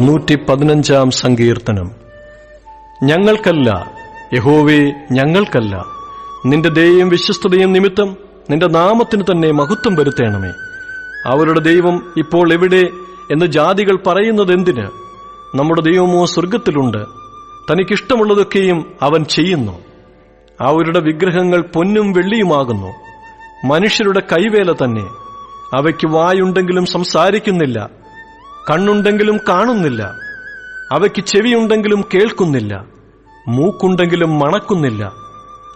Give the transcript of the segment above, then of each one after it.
നൂറ്റി പതിനഞ്ചാം സങ്കീർത്തനം. ഞങ്ങൾക്കല്ല യഹോവേ ഞങ്ങൾക്കല്ല. നിന്റെ ദയയും വിശ്വസ്തതയും നിമിത്തം നിന്റെ നാമത്തിന് തന്നെ മഹത്വം വരുത്തേണമേ. അവരുടെ ദൈവം ഇപ്പോൾ എവിടെ എന്ന് ജാതികൾ പറയുന്നത് എന്തിന് നമ്മുടെ ദൈവമോ സ്വർഗത്തിലുണ്ട് തനിക്കിഷ്ടമുള്ളതൊക്കെയും അവൻ ചെയ്യുന്നു. അവരുടെ വിഗ്രഹങ്ങൾ പൊന്നും വെള്ളിയുമാകുന്നു. മനുഷ്യരുടെ കൈവേല തന്നെ. അവയ്ക്ക് വായുണ്ടെങ്കിലും സംസാരിക്കുന്നില്ല. കണ്ണുണ്ടെങ്കിലും കാണുന്നില്ല. അവയ്ക്ക് ചെവിയുണ്ടെങ്കിലും കേൾക്കുന്നില്ല. മൂക്കുണ്ടെങ്കിലും മണക്കുന്നില്ല.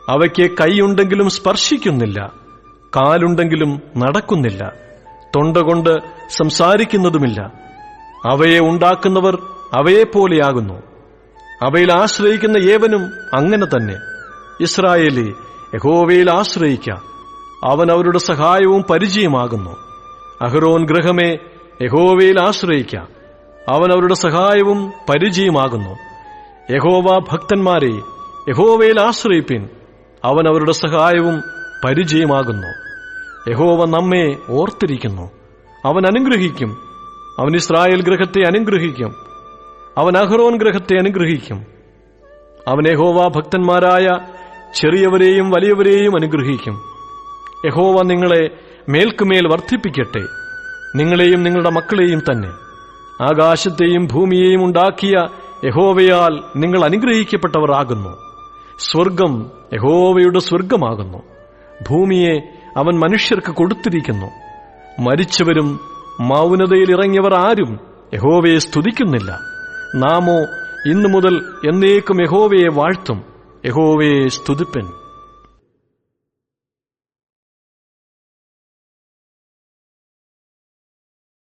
അവയ്ക്ക് കൈയുണ്ടെങ്കിലും സ്പർശിക്കുന്നില്ല. കാലുണ്ടെങ്കിലും നടക്കുന്നില്ല. തൊണ്ട കൊണ്ട് സംസാരിക്കുന്നതുമില്ല. അവയെ ഉണ്ടാക്കുന്നവർ അവയെപ്പോലെയാകുന്നു. അവയിൽ ആശ്രയിക്കുന്ന ഏവനും അങ്ങനെ തന്നെ. ഇസ്രായേലി യഹോവയിൽ ആശ്രയിക്ക. അവൻ അവരുടെ സഹായവും പരിചയമാകുന്നു. അഹ്റോൻ ഗ്രഹമേ യഹോവയിൽ ആശ്രയിക്കാം. അവൻ അവരുടെ സഹായവും പരിചയമാകുന്നു. യഹോവ ഭക്തന്മാരെ യഹോവയിൽ ആശ്രയിപ്പിൻ. അവൻ അവരുടെ സഹായവും പരിചയമാകുന്നു. യഹോവ നമ്മെ ഓർത്തിരിക്കുന്നു. അവൻ അനുഗ്രഹിക്കും. അവൻ ഇസ്രായേൽ ഗ്രഹത്തെ അനുഗ്രഹിക്കും. അവൻ അഹ്റോൻ ഗ്രഹത്തെ അനുഗ്രഹിക്കും. അവൻ യഹോവ ഭക്തന്മാരായ ചെറിയവരെയും വലിയവരെയും അനുഗ്രഹിക്കും. യഹോവ നിങ്ങളെ മേൽക്കുമേൽ വർദ്ധിപ്പിക്കട്ടെ. നിങ്ങളെയും നിങ്ങളുടെ മക്കളെയും തന്നെ. ആകാശത്തെയും ഭൂമിയെയും ഉണ്ടാക്കിയ യഹോവയാൽ നിങ്ങൾ അനുഗ്രഹിക്കപ്പെട്ടവർ ആകുന്നു സ്വർഗം യഹോവയുടെ സ്വർഗമാകുന്നു. ഭൂമിയെ അവൻ മനുഷ്യർക്ക് കൊടുത്തിരിക്കുന്നു. മരിച്ചവരും മൗനതയിൽ ഇറങ്ങിയവർ ആരും യഹോവയെ സ്തുതിക്കുന്നില്ല. നാമോ ഇന്നു മുതൽ എന്നേക്കും യഹോവയെ വാഴ്ത്തും. യഹോവയെ സ്തുതിപ്പൻ.